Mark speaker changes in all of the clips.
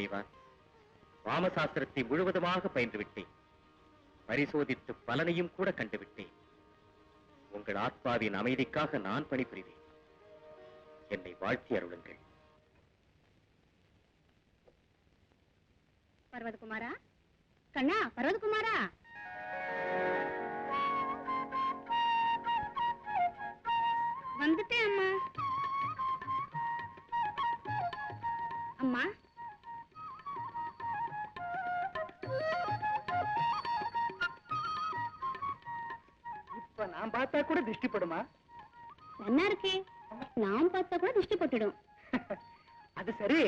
Speaker 1: செய்வான் வாமசாஸ்திரத்தை முழுவதுமாக பயின்று விட்டேன் பரிசோதித்து பலனையும் கூட கண்டுவிட்டேன். உங்கள் ஆத்மாவின் அமைதிக்காக நான் பணிபுரிவேன். என்னை வாழ்த்தி அருளுங்கள்.
Speaker 2: பர்வதகுமாரா? கண்ணா பர்வதகுமாரா? வந்துட்டேன் அம்மா. அம்மா?
Speaker 3: நான் பார்த்தா கூட திருஷ்டிப்படுமா?
Speaker 2: நல்லா இருக்கே? நான் பார்த்தா கூட திருஷ்டி பட்டுடும்
Speaker 3: அது சரி.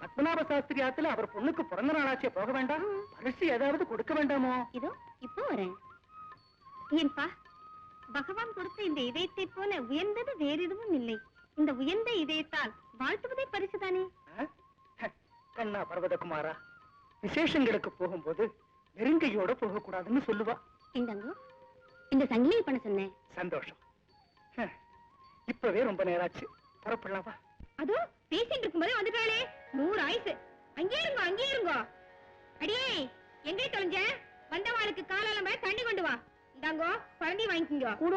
Speaker 3: பத்மநாப சாஸ்திரி ஆத்துல அவர் பொண்ணுக்கு பிறந்த நாளாச்சே போக வேண்டாம். பரிசு ஏதாவது கொடுக்க வேண்டாமோ?
Speaker 2: இதோ இப்போ வரேன். ஏன்பா பகவான் கொடுத்த இந்த இதயத்தை போல உயர்ந்தது வேறு எதுவும் இல்லை. இந்த உயர்ந்த இதயத்தால் வாழ்த்துவதே பரிசுதானே?
Speaker 3: ஆ? கண்ணா பர்வதகுமாரா விசேஷங்களுக்கு போகும்போது நெருங்கையோட போக கூடாதுன்னு சொல்லுவா.
Speaker 2: இந்தாங்க இந்த சங்கிலி பண்ண சொன்னேன்.
Speaker 3: சந்தோஷம். இப்பவே ரொம்ப நேராச்சு. புறப்படலாமா?
Speaker 2: அதோ பேசிட்டு இருக்கும்போதே வந்துட்டாளே. நூறு ஆயுசு. அங்கே இருங்கோ அங்கே இருங்கோ. அடியே எங்கே தொலைஞ்ச? வந்தவாளுக்கு காலால தண்ணி கொண்டு வா. இந்தாங்கோ குழந்தை வாங்கிக்கோங்க.
Speaker 3: கூட.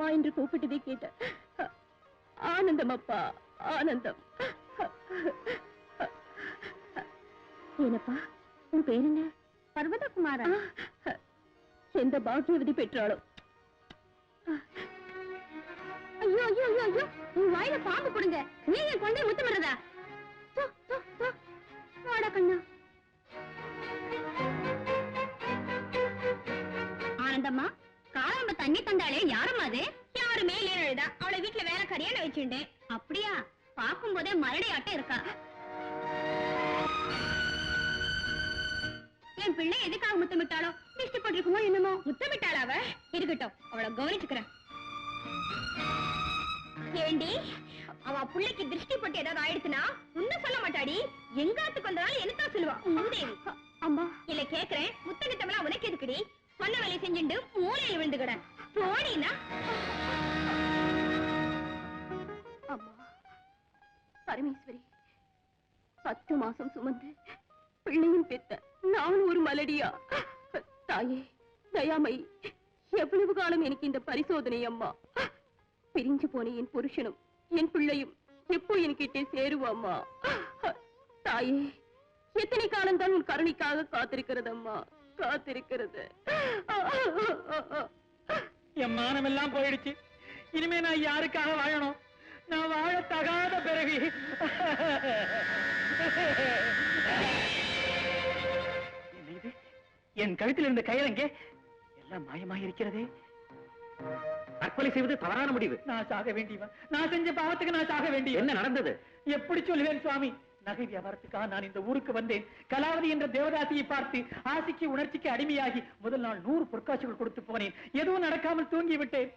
Speaker 2: அம்மா என்று கூப்பிட்டதே கேட்டேன் ஆனந்தம் அப்பா ஆனந்தம். ஏனப்பா உன் பேர் என்ன? பர்வதகுமாரா? எந்த பாக்கியவதி பெற்றாளோ ஐயோ ஐயோ ஐயோ ஐயோ உன் வாயில பாம்பு கொடுங்க நீ என் கொண்டை முத்தமிடுறதா. வாடா கண்ணா. ஆனந்தம்மா காலம்ப தண்ணி தந்தாளே யாரம்மா அது? யாருமே இல்லையா அவளை வீட்டுல வேலைக்காரியான வச்சுட்டேன் அப்படியா? பார்க்கும் போதே மரடியாட்டம் இருக்கா? என் பிள்ளை எதுக்காக முத்தமிட்டாளோ? திருஷ்டி போட்டிருக்குமோ என்னமோ? முத்தமிட்டாளா அவ இருக்கட்டும் அவளை கவனிச்சுக்கிறேன். ஏண்டி அவ புள்ளைக்கு திருஷ்டி பட்டு ஏதாவது ஆயிடுச்சுன்னா உன்ன சொல்ல மாட்டாடி. எங்காத்துக்கு வந்தாலும் என்னத்தான் சொல்லுவா? அம்மா. இல்ல கேக்குறேன். முத்தகிட்டமெல்லாம் உனக்கு எதுக்குடி? சொன்ன வேலை செஞ்சுண்டு மூலையில விழுந்துக்கிட போடினா அம்மா பரமேஸ்வரி பத்து மாசம் சுமந்து பிள்ளையும் பெத்த நான் ஒரு மலடியா? தாயே தயாமை எவ்வளவு காலம் எனக்கு இந்த பரிசோதனை அம்மா? பிரிஞ்சு போன என் புருஷனும் என் பிள்ளையும் எப்போ என்கிட்ட சேருவாம்மா? தாயே எத்தனை காலம் தான் உன் கருணைக்காக காத்திருக்கிறது அம்மா காத்திருக்கிறது.
Speaker 3: என் மானம் எல்லாம் போயிடுச்சு. இனிமே நான் யாருக்காக வாழணும்? நான் வாழ தகாத பிறகு? என் கழுத்தில் இருந்த கயிறங்கே எல்லாம் மாயமாக இருக்கிறதே.
Speaker 1: தற்கொலை செய்வது தவறான முடிவு.
Speaker 3: நான் சாக வேண்டியவன். நான் செஞ்ச பாவத்துக்கு நான் சாக வேண்டியவன்.
Speaker 1: என்ன நடந்தது?
Speaker 3: எப்படி சொல்லுவேன் சுவாமி? நகை வியாபாரத்துக்காக நான் இந்த ஊருக்கு வந்தேன். கலாவதி என்ற தேவதாசியை பார்த்து ஆசைக்கு உணர்ச்சிக்கு அடிமையாகி முதல் நாள் நூறு பொற்காட்சிகள் கொடுத்து போனேன். எதுவும் நடக்காமல் தூங்கி விட்டேன்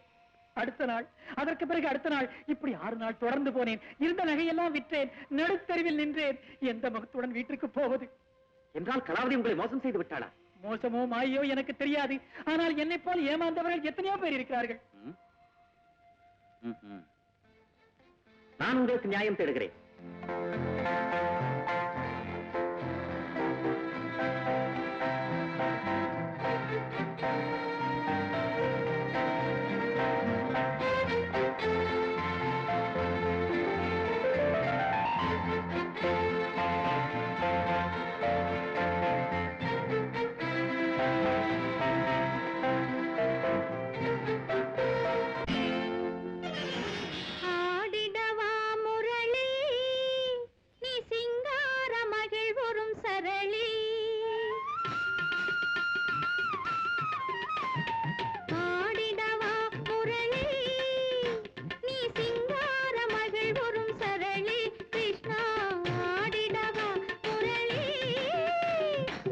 Speaker 3: அடுத்த நாள் அதற்கு பிறகு அடுத்த நாள் இப்படி ஆறு நாள் தொடர்ந்து போனேன். இருந்த நகையெல்லாம் விற்றேன். நடுத்தருவில் நின்றேன். எந்த முகத்துடன் வீட்டுக்கு போவது?
Speaker 1: என்றால் கலாவதி உங்களை மோசம் செய்து விட்டாளா?
Speaker 3: மோசமோ மாயோ எனக்கு தெரியாது. ஆனால் என்னை போல் ஏமாந்தவர்கள் எத்தனையோ பேர் இருக்கிறார்கள்.
Speaker 1: நான் உங்களுக்கு நியாயம் தேடுகிறேன்.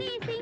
Speaker 1: Sneezing.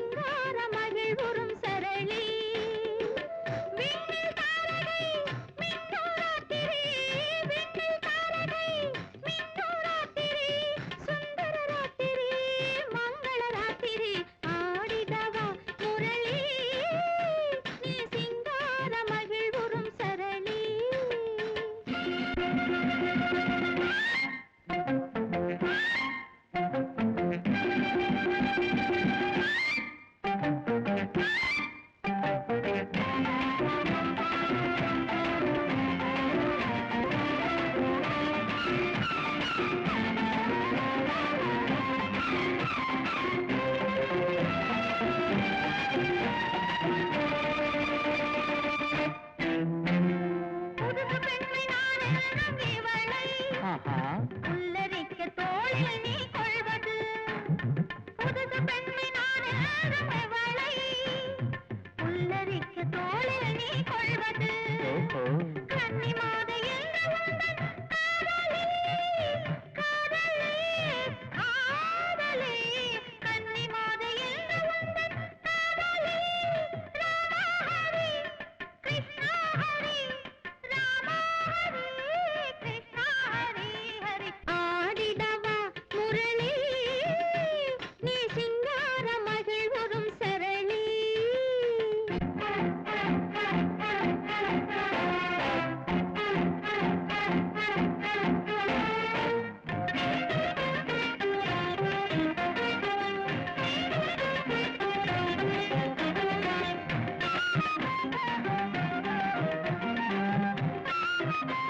Speaker 4: you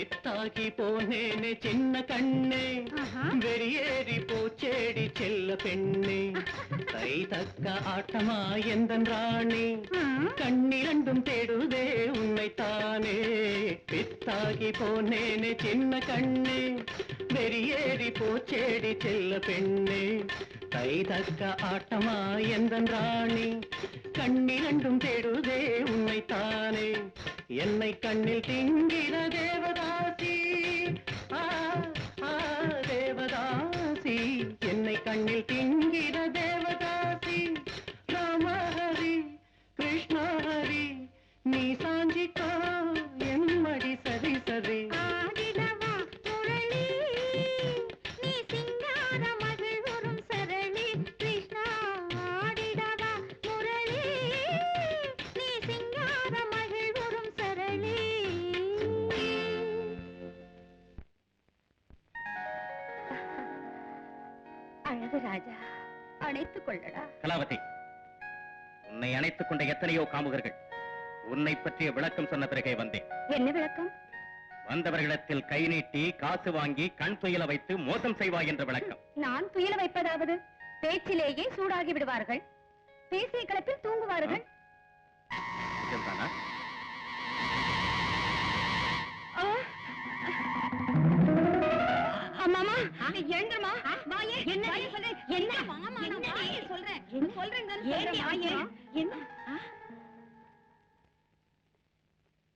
Speaker 4: பித்தாகி போனேனே சின்ன கண்ணே. வெறியேறி போச்சேடி செல்ல பெண்ணே. கை தக்க ஆட்டமா எந்தன் ராணி? கண்ணிரண்டும் தேடுதே உன்னைத்தானே. பித்தாகி போனேனே சின்ன கண்ணே. வெறியேறி போச்சேடி செல்ல பெண்ணே. கை தக்க ஆட்டமா எந்தன் ராணி? கண்ணிரண்டும் தேடுதே உன்னைத்தானே. என்னை கண்ணில் திங்கிற தேவதாசி
Speaker 5: அணைத்துக் கொள்ளடா.
Speaker 1: கலாவதி உன்னை அணைத்துக் கொண்ட எத்தனையோ காமுகர்கள் உன்னை பற்றிய விளக்கம் சொன்ன பிறகே வந்தேன்.
Speaker 5: என்ன விளக்கம்?
Speaker 1: வந்தவர்களிடத்தில் கை நீட்டி காசு வாங்கி கண் துயில வைத்து மோசம் செய்வாய் என்ற விளக்கம்.
Speaker 5: நான் துயில வைப்பதாவது? பேச்சிலேயே சூடாகி விடுவார்கள். பேசிய கிளப்பில் தூங்குவார்கள்.
Speaker 1: நிஜம்தானா?
Speaker 5: அம்மாமா எழுந்துருமா என்ன என்ன? என்ன?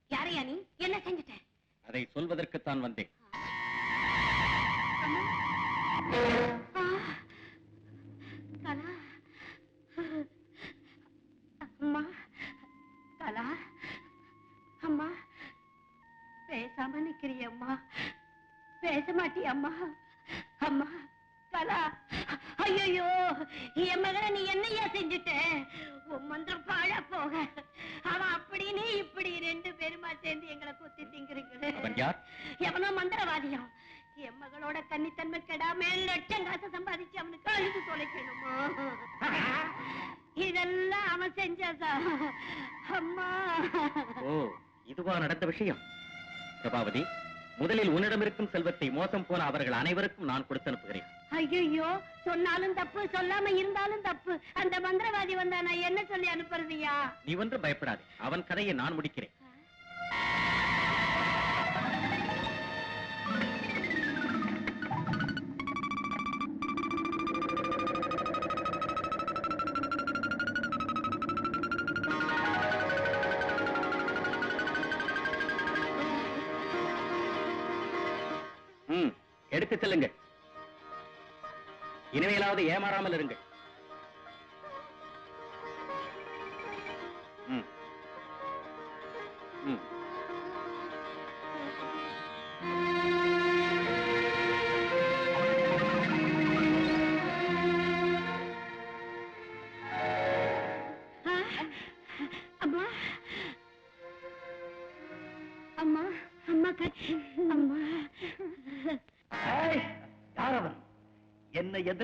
Speaker 5: யாரையா நீ? என்ன செஞ்சுட்ட?
Speaker 1: அதை சொல்வதற்குத்தான் வந்தேன்.
Speaker 5: கலா. அம்மா. கலா. அம்மா. பேசாம நிக்கிறியம்மா. பேச மாட்டியம்மா. இதெல்லாம் அவன் செஞ்சதா? அம்மா.
Speaker 1: ஓ இதுவா நடந்த விஷயம். பிரபாவதி முதலில் உன்னிடம் இருக்கும் செல்வத்தை மோசம் போன அவர்கள் அனைவருக்கும் நான் கொடுத்து அனுப்புகிறேன்
Speaker 5: ஐயோ சொன்னாலும் தப்பு சொல்லாம இருந்தாலும் தப்பு. அந்த மந்திரவாதி வந்தா நான் என்ன சொல்லி அனுப்புறதுயா
Speaker 1: நீ ஒன்றும் பயப்படாதே. அவன் கதையை நான் முடிக்கிறேன். எடுத்து செல்லுங்க இனிமேலாவது ஏமாறாமல் இருங்கள்.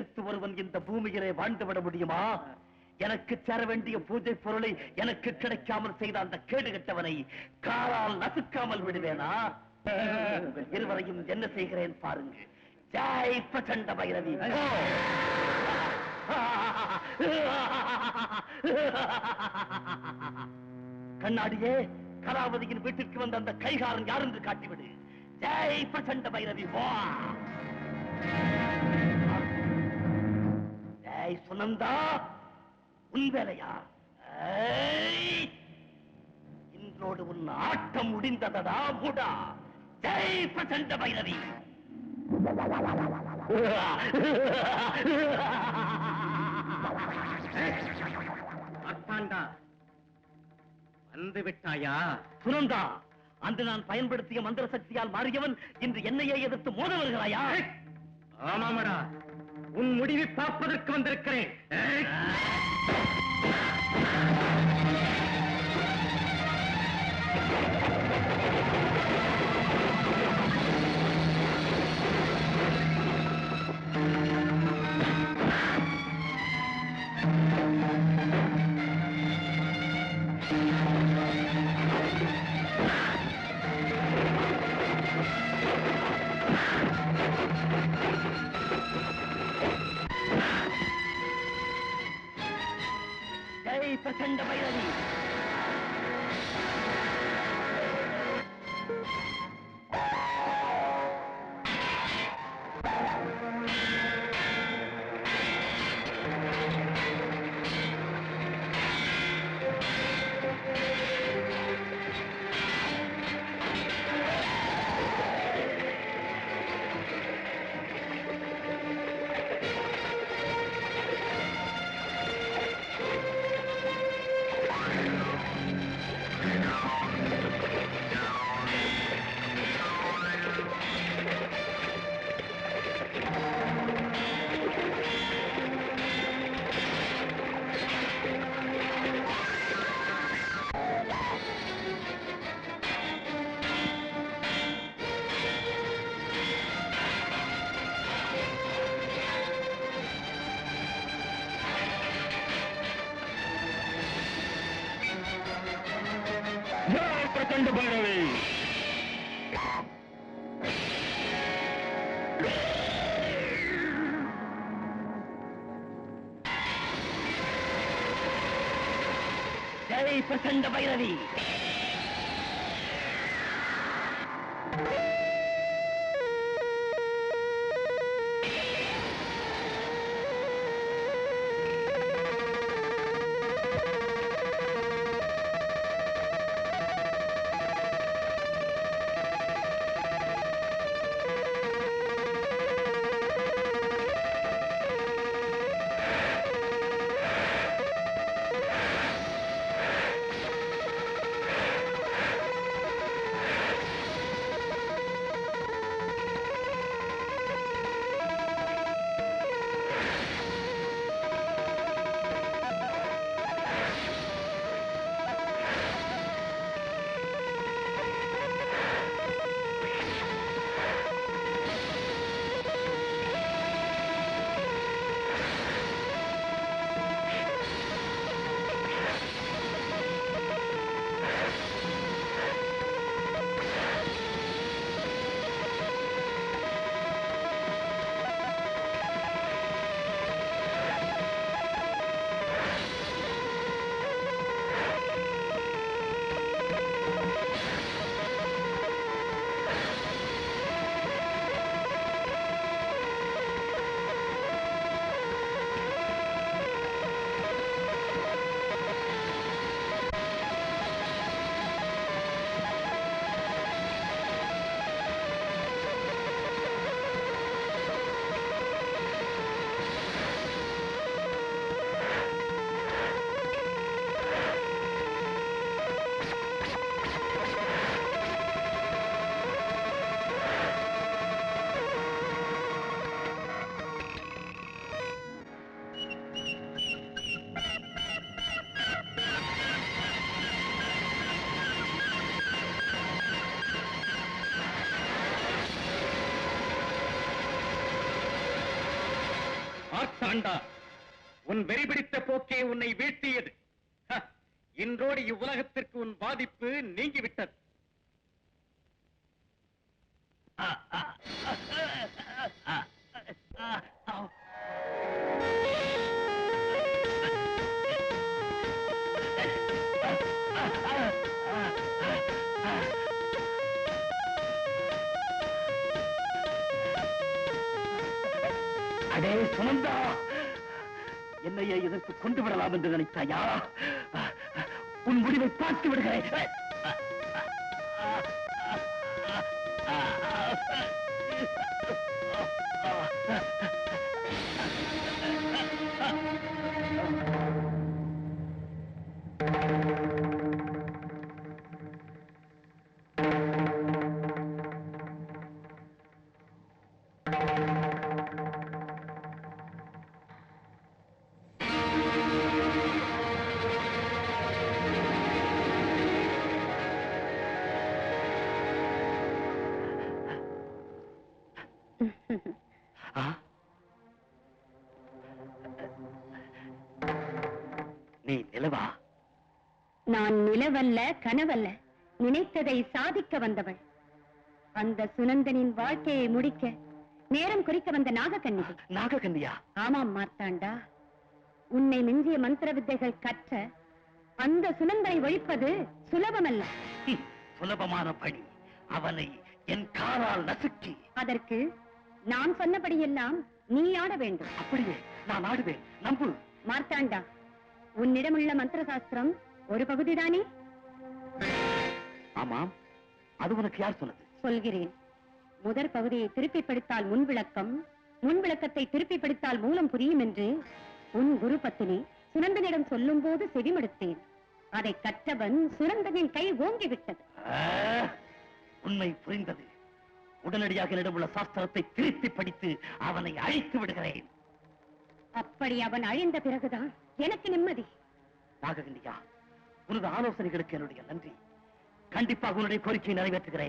Speaker 6: எதிர்த்து ஒருவன் இந்த பூமியிலே வாழ்ந்து விட முடியுமா? எனக்கு சேர வேண்டிய பூஜை பொருளை எனக்கு கிடைக்காமல் செய்த அந்த கேடு கெட்டவனை காலால் நசுக்காமல் விடுவேனா? இருவரையும் என்ன செய்கிறேன் பாருங்க ஜெய் பிரச்சண்ட பைரவி. போ. கண்ணாடியே கலாவதியின் வீட்டிற்கு வந்த அந்த கைகாரன் யார் என்று காட்டிவிடு. ஜெய் பிரச்சண்ட பைரவி வா. ஜெய் சுனந்தா உன் வேலையா! இன்றோடு உன் ஆட்டம் முடிந்ததடா முடா. ஜெய் பிரச்சண்ட பைரவி.
Speaker 1: அத்தாண்டா. வந்து விட்டாயா?
Speaker 6: சுனந்தா அன்று நான் பயன்படுத்திய மந்திர சக்தியால் மாறியவன் இன்று என்னையே எதிர்த்து மோத வருகிறாயா?
Speaker 1: ஆமாமடா. உன் முடிவை பார்ப்பதற்கு வந்திருக்கிறேன்.
Speaker 6: பிரச்சண்ட பைரவி ஜெய் பிரச்சண்ட பைரவி. ஆர்த்தாண்டா உன் வெறிபிடித்த போக்கே உன்னை வீழ்த்தியது இன்றோடு இவ்வுலகத்திற்கு உன் பாதிப்பு நீங்கிவிட்டது அடே சுமந்தா! என்னையே இதற்கு கொண்டு விடலாம் என்று நினைத்தாயா? உன் முடிவை பார்த்து விடுகிறேன். நீ நிலவா?
Speaker 5: நான் நிலவல்ல கனவல்ல. நினைத்ததை சாதிக்க வந்தவள். அந்த சுனந்தனின் வாழ்க்கையை முடிக்க நேரம் குறிக்க வந்த நாகக்கன்னிகை
Speaker 6: நாககன்னியா
Speaker 5: ஆமாம் மார்த்தாண்டா. உன்னை மிஞ்சிய மந்திர வித்தைகள் கற்ற அந்த சுனந்தரை ஒழிப்பது சுலபமல்ல.
Speaker 6: சுலபமான பணி. அவனை என் காலால் நசுக்கி.
Speaker 5: அதற்கு நான் சொன்னபடியெல்லாம் நீ ஆட வேண்டும்.
Speaker 6: அப்படியே நான் ஆடுவேன். நம்பு.
Speaker 5: மார்த்தாண்டா உன்னிடமுள்ள மந்திர சாஸ்திரம் ஒரு பகுதிதானே?
Speaker 6: ஆமாம் அது உனக்கு யார் சொன்னது?
Speaker 5: சொல்கிறேன். முதற் பகுதியை திருப்பி படித்தால் முன் விளக்கம் முன் விளக்கத்தை திருப்பி படித்தால் மூலம் புரியும் என்று உன் குரு பத்தினி சுரந்தனிடம் சொல்லும் போது செவிமடுத்தேன். அதை கற்றவன் சுரந்தனின் கை ஓங்கி விட்டது
Speaker 6: ஆ, உண்மை புரிந்தது. உடனடியாக என்னிடமுள்ள சாஸ்திரத்தை திருப்பி படித்து அவனை அழித்து விடுகிறேன்.
Speaker 5: அப்படி அவன் அழிந்த பிறகுதான் எனக்கு நிம்மதி.
Speaker 6: நாககண்டியா உனது ஆலோசனைகளுக்கு என்னுடைய நன்றி. கண்டிப்பாக உன்னுடைய கோரிக்கையை நிறைவேற்றுகிறேன்.